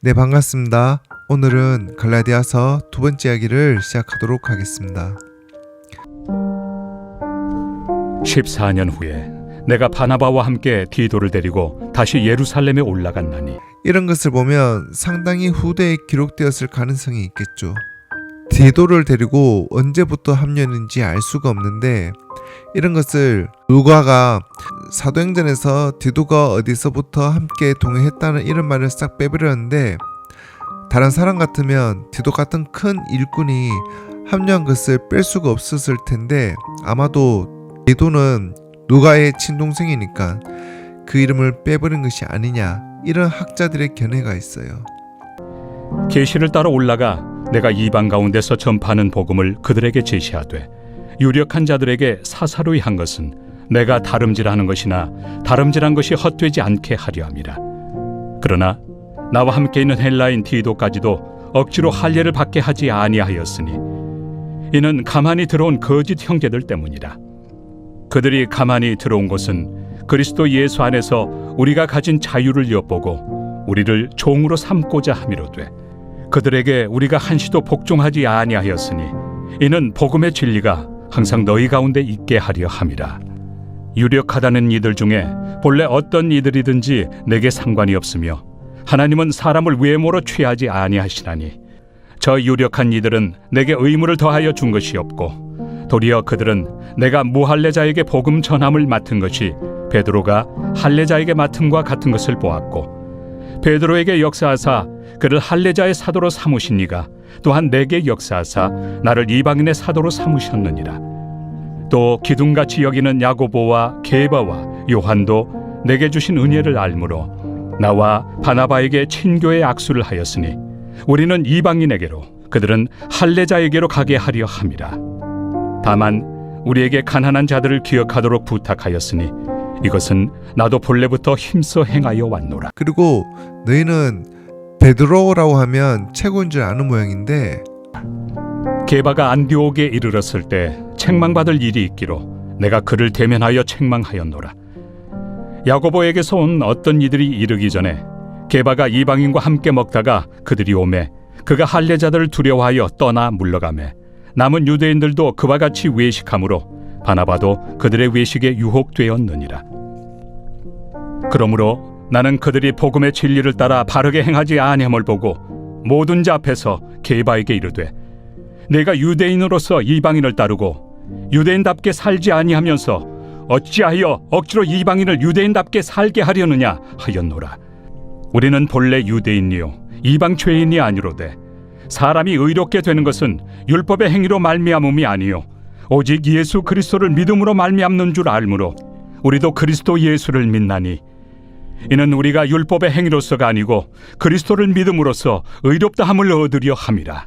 네, 반갑습니다. 오늘은 갈라디아서 두 번째 이야기를 시작하도록 하겠습니다. 14년 후에 내가 바나바와 함께 디도를 데리고 다시 예루살렘에 올라갔나니 이런 것을 보면 상당히 후대에 기록되었을 가능성이 있겠죠. 디도를 데리고 언제부터 합류했는지 알 수가 없는데 이런 것을 누가가 사도행전에서 디도가 어디서부터 함께 동행했다는 이런 말을 싹 빼버렸는데 다른 사람 같으면 디도 같은 큰 일꾼이 합류한 것을 뺄 수가 없었을 텐데 아마도 디도는 누가의 친동생이니까 그 이름을 빼버린 것이 아니냐 이런 학자들의 견해가 있어요. 계시를 따라 올라가 내가 이방 가운데서 전파하는 복음을 그들에게 제시하되 유력한 자들에게 사사로이 한 것은 내가 다름질하는 것이나 다름질한 것이 헛되지 않게 하려 함이라. 그러나 나와 함께 있는 헬라인 디도까지도 억지로 할례를 받게 하지 아니하였으니 이는 가만히 들어온 거짓 형제들 때문이라. 그들이 가만히 들어온 것은 그리스도 예수 안에서 우리가 가진 자유를 엿보고 우리를 종으로 삼고자 함이로되 그들에게 우리가 한시도 복종하지 아니하였으니 이는 복음의 진리가 항상 너희 가운데 있게 하려 함이라 유력하다는 이들 중에 본래 어떤 이들이든지 내게 상관이 없으며 하나님은 사람을 외모로 취하지 아니하시나니 저 유력한 이들은 내게 의무를 더하여 준 것이 없고 도리어 그들은 내가 무할례자에게 복음 전함을 맡은 것이 베드로가 할례자에게 맡음과 같은 것을 보았고 베드로에게 역사하사 그를 할례자의 사도로 삼으신 이가 또한 내게 역사하사 나를 이방인의 사도로 삼으셨느니라 또 기둥같이 여기는 야고보와 게바와 요한도 내게 주신 은혜를 알므로 나와 바나바에게 친교의 악수를 하였으니 우리는 이방인에게로 그들은 할례자에게로 가게 하려 함이라. 다만 우리에게 가난한 자들을 기억하도록 부탁하였으니 이것은 나도 본래부터 힘써 행하여 왔노라. 그리고 너희는 베드로라고 하면 최고인 줄 아는 모양인데 게바가 안디옥에 이르렀을 때 책망받을 일이 있기로 내가 그를 대면하여 책망하였노라. 야고보에게서 온 어떤 이들이 이르기 전에 게바가 이방인과 함께 먹다가 그들이 오매 그가 할례자들을 두려워하여 떠나 물러가매 남은 유대인들도 그와 같이 외식함으로 바나바도 그들의 외식에 유혹되었느니라. 그러므로 나는 그들이 복음의 진리를 따라 바르게 행하지 아니함을 보고 모든 자 앞에서 게바에게 이르되 내가 유대인으로서 이방인을 따르고 유대인답게 살지 아니하면서 어찌하여 억지로 이방인을 유대인답게 살게 하려느냐 하였노라. 우리는 본래 유대인이요 이방 죄인이 아니로되 사람이 의롭게 되는 것은 율법의 행위로 말미암음이 아니요 오직 예수 그리스도를 믿음으로 말미암는 줄 알므로 우리도 그리스도 예수를 믿나니 이는 우리가 율법의 행위로서가 아니고 그리스도를 믿음으로써 의롭다 함을 얻으려 함이라.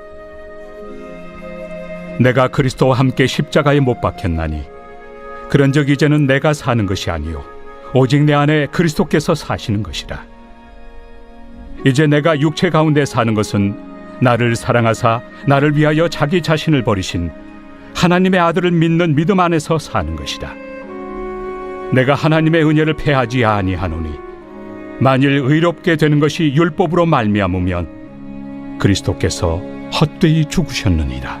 내가 그리스도와 함께 십자가에 못 박혔나니 그런즉 이제는 내가 사는 것이 아니요 오직 내 안에 그리스도께서 사시는 것이라. 이제 내가 육체 가운데 사는 것은 나를 사랑하사 나를 위하여 자기 자신을 버리신 하나님의 아들을 믿는 믿음 안에서 사는 것이다. 내가 하나님의 은혜를 패하지 아니하노니 만일 의롭게 되는 것이 율법으로 말미암으면 그리스도께서 헛되이 죽으셨느니라.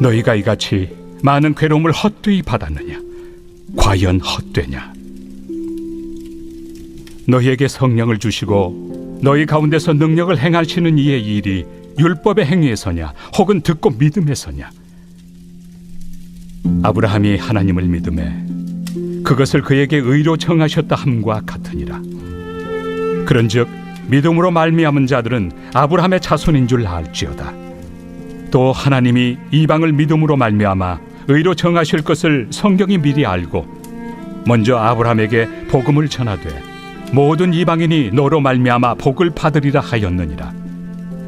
너희가 이같이 많은 괴로움을 헛되이 받았느냐? 과연 헛되냐? 너희에게 성령을 주시고 너희 가운데서 능력을 행하시는 이의 일이 율법의 행위에서냐 혹은 듣고 믿음에서냐? 아브라함이 하나님을 믿음에 그것을 그에게 의로 정하셨다 함과 같으니라. 그런즉 믿음으로 말미암은 자들은 아브라함의 자손인 줄 알지어다 또 하나님이 이방을 믿음으로 말미암아 의로 정하실 것을 성경이 미리 알고 먼저 아브라함에게 복음을 전하되 모든 이방인이 너로 말미암아 복을 받으리라 하였느니라.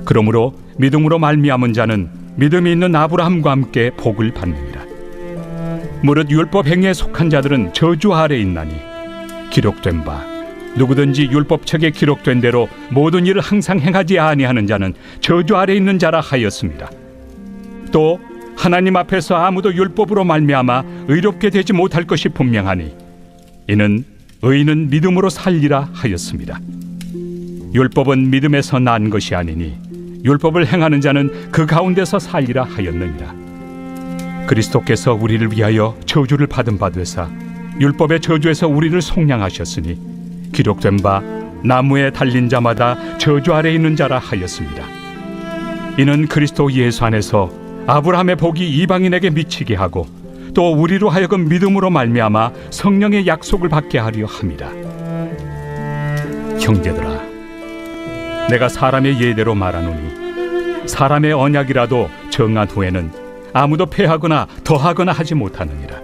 그러므로 믿음으로 말미암은 자는 믿음이 있는 아브라함과 함께 복을 받느니라. 무릇 율법 행위에 속한 자들은 저주 아래 있나니 기록된 바 누구든지 율법책에 기록된 대로 모든 일을 항상 행하지 아니하는 자는 저주 아래 있는 자라 하였습니다. 또 하나님 앞에서 아무도 율법으로 말미암아 의롭게 되지 못할 것이 분명하니 이는 의인은 믿음으로 살리라 하였습니다. 율법은 믿음에서 난 것이 아니니 율법을 행하는 자는 그 가운데서 살리라 하였느니라. 그리스도께서 우리를 위하여 저주를 받은 바 되사 율법의 저주에서 우리를 속량하셨으니 기록된 바 나무에 달린 자마다 저주 아래 있는 자라 하였습니다. 이는 그리스도 예수 안에서 아브라함의 복이 이방인에게 미치게 하고 또 우리로 하여금 믿음으로 말미암아 성령의 약속을 받게 하려 함이라. 형제들아, 내가 사람의 예대로 말하노니 사람의 언약이라도 정한 후에는 아무도 패하거나 더하거나 하지 못하느니라.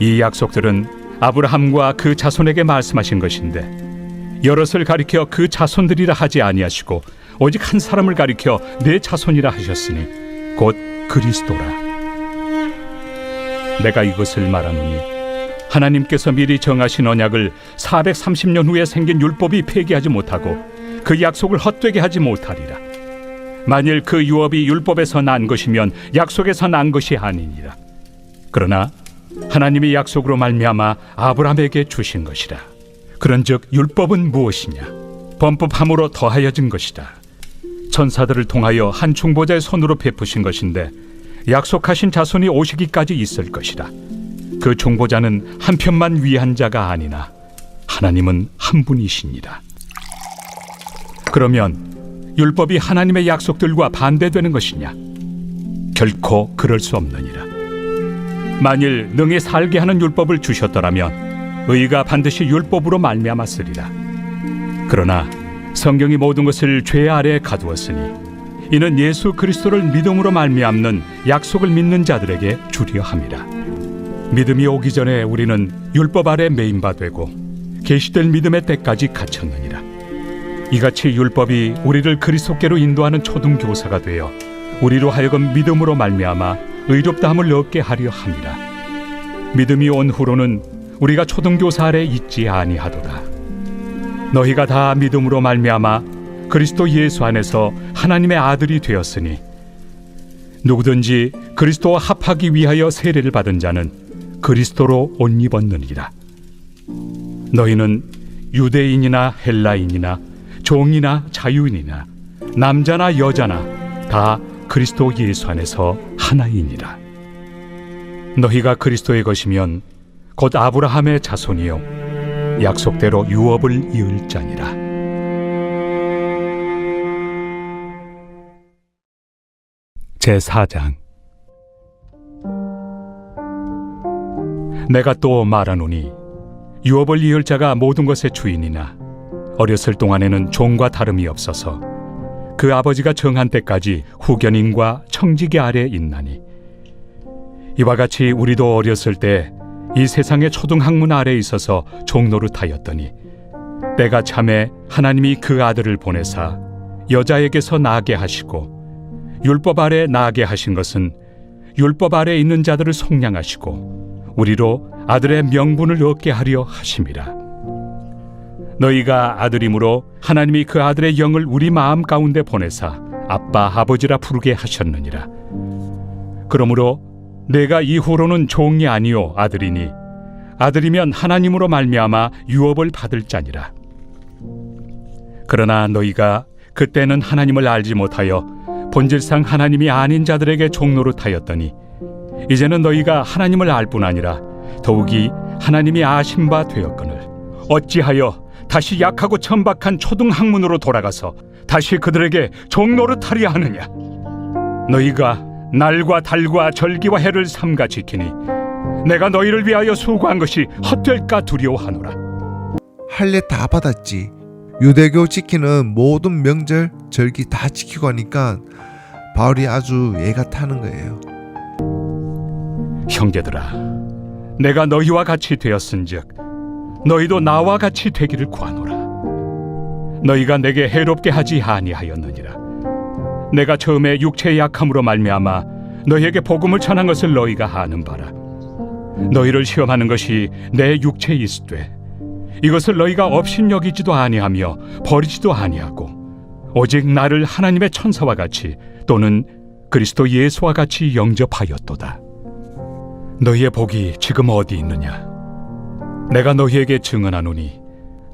이 약속들은 아브라함과 그 자손에게 말씀하신 것인데 여럿을 가리켜 그 자손들이라 하지 아니하시고 오직 한 사람을 가리켜 내 자손이라 하셨으니 곧 그리스도라. 내가 이것을 말하노니 하나님께서 미리 정하신 언약을 430년 후에 생긴 율법이 폐기하지 못하고 그 약속을 헛되게 하지 못하리라. 만일 그 유업이 율법에서 난 것이면 약속에서 난 것이 아니니라. 그러나 하나님이 약속으로 말미암아 아브라함에게 주신 것이라. 그런즉 율법은 무엇이냐? 범법함으로 더하여진 것이다. 천사들을 통하여 한 중보자의 손으로 베푸신 것인데 약속하신 자손이 오시기까지 있을 것이라. 그 중보자는 한 편만 위한 자가 아니나 하나님은 한 분이시니라. 그러면 율법이 하나님의 약속들과 반대되는 것이냐? 결코 그럴 수 없느니라. 만일 능히 살게 하는 율법을 주셨더라면 의가 반드시 율법으로 말미암았으리라. 그러나 성경이 모든 것을 죄 아래에 가두었으니 이는 예수 그리스도를 믿음으로 말미암는 약속을 믿는 자들에게 주려 함이라. 믿음이 오기 전에 우리는 율법 아래 매인 바 되고 계시될 믿음의 때까지 갇혔느니라. 이같이 율법이 우리를 그리스도께로 인도하는 초등 교사가 되어 우리로 하여금 믿음으로 말미암아 의롭다함을 얻게 하려 함이라. 믿음이 온 후로는 우리가 초등 교사 아래 있지 아니하도다. 너희가 다 믿음으로 말미암아 그리스도 예수 안에서 하나님의 아들이 되었으니 누구든지 그리스도와 합하기 위하여 세례를 받은 자는 그리스도로 옷 입었느니라. 너희는 유대인이나 헬라인이나 종이나 자유인이나 남자나 여자나 다 그리스도 예수 안에서 하나이니라. 너희가 그리스도의 것이면 곧 아브라함의 자손이요 약속대로 유업을 이을 자니라. 제 4장 내가 또 말하노니 유업을 이을 자가 모든 것의 주인이나 어렸을 동안에는 종과 다름이 없어서 그 아버지가 정한 때까지 후견인과 청지기 아래 있나니 이와 같이 우리도 어렸을 때 이 세상의 초등학문 아래 있어서 종노릇하였더니 때가 참에 하나님이 그 아들을 보내사 여자에게서 나게 하시고 율법 아래 나게 하신 것은 율법 아래 있는 자들을 속량하시고 우리로 아들의 명분을 얻게 하려 하심이라. 너희가 아들이므로 하나님이 그 아들의 영을 우리 마음 가운데 보내사 아빠 아버지라 부르게 하셨느니라. 그러므로 내가 이후로는 종이 아니요 아들이니. 아들이면 하나님으로 말미암아 유업을 받을 자니라. 그러나 너희가 그때는 하나님을 알지 못하여 본질상 하나님이 아닌 자들에게 종노릇하였더니 이제는 너희가 하나님을 알 뿐 아니라 더욱이 하나님이 아신 바 되었거늘. 어찌하여 다시 약하고 천박한 초등 학문으로 돌아가서 다시 그들에게 종노릇하려 하느냐? 너희가 날과 달과 절기와 해를 삼가 지키니 내가 너희를 위하여 수고한 것이 헛될까 두려워하노라. 할례 다 받았지. 유대교 지키는 모든 명절, 절기 다 지키고 하니까 바울이 아주 애가 타는 거예요. 형제들아, 내가 너희와 같이 되었은즉 너희도 나와 같이 되기를 구하노라. 너희가 내게 해롭게 하지 아니하였느니라. 내가 처음에 육체의 약함으로 말미암아 너희에게 복음을 전한 것을 너희가 아는 바라. 너희를 시험하는 것이 내 육체에 있으되 이것을 너희가 업신여기지도 아니하며 버리지도 아니하고 오직 나를 하나님의 천사와 같이 또는 그리스도 예수와 같이 영접하였도다. 너희의 복이 지금 어디 있느냐? 내가 너희에게 증언하노니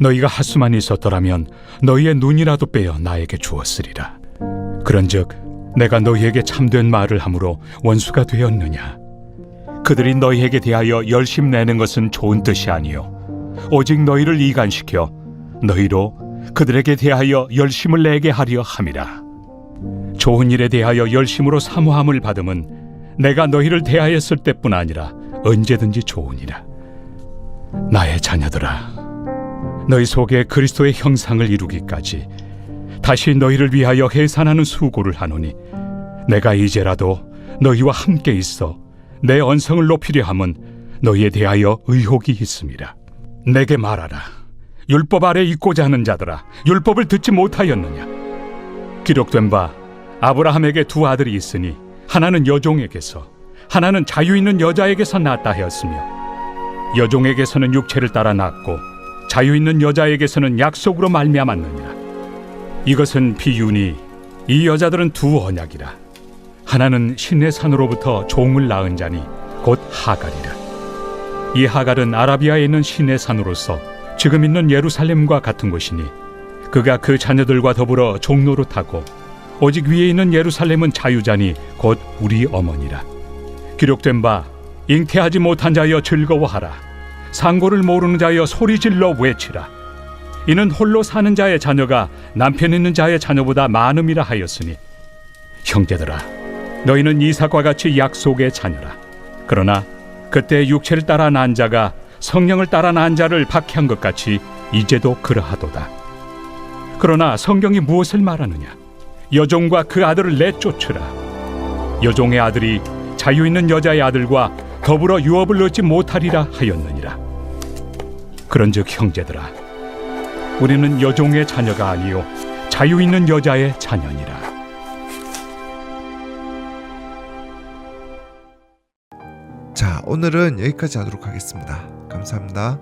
너희가 하수만 있었더라면 너희의 눈이라도 빼어 나에게 주었으리라. 그런즉 내가 너희에게 참된 말을 함으로 원수가 되었느냐? 그들이 너희에게 대하여 열심 내는 것은 좋은 뜻이 아니요 오직 너희를 이간시켜 너희로 그들에게 대하여 열심을 내게 하려 함이라. 좋은 일에 대하여 열심으로 사모함을 받음은 내가 너희를 대하였을 때뿐 아니라 언제든지 좋으니라. 나의 자녀들아, 너희 속에 그리스도의 형상을 이루기까지 다시 너희를 위하여 해산하는 수고를 하노니 내가 이제라도 너희와 함께 있어 내 언성을 높이려 함은 너희에 대하여 의혹이 있음이라. 내게 말하라. 율법 아래 있고자 하는 자들아, 율법을 듣지 못하였느냐? 기록된 바 아브라함에게 두 아들이 있으니 하나는 여종에게서 하나는 자유 있는 여자에게서 낳았다 하였으며 여종에게서는 육체를 따라 낳고 자유 있는 여자에게서는 약속으로 말미암았느니라 이것은 비유니 이 여자들은 두 언약이라 하나는 신의 산으로부터 종을 낳은 자니 곧 하갈이라 이 하갈은 아라비아에 있는 신의 산으로서 지금 있는 예루살렘과 같은 곳이니 그가 그 자녀들과 더불어 종로로 타고 오직 위에 있는 예루살렘은 자유자니 곧 우리 어머니라. 기록된 바 잉태하지 못한 자여 즐거워하라. 상고를 모르는 자여 소리질러 외치라. 이는 홀로 사는 자의 자녀가 남편 있는 자의 자녀보다 많음이라 하였으니 형제들아 너희는 이삭과 같이 약속의 자녀라. 그러나 그때 육체를 따라 난 자가 성령을 따라 난 자를 박해한 것 같이 이제도 그러하도다. 그러나 성경이 무엇을 말하느냐? 여종과 그 아들을 내쫓으라. 여종의 아들이 자유 있는 여자의 아들과 더불어 유업을 얻지 못하리라 하였느니라. 그런즉 형제들아, 우리는 여종의 자녀가 아니요 자유 있는 여자의 자녀니라. 자, 오늘은 여기까지 하도록 하겠습니다. 감사합니다.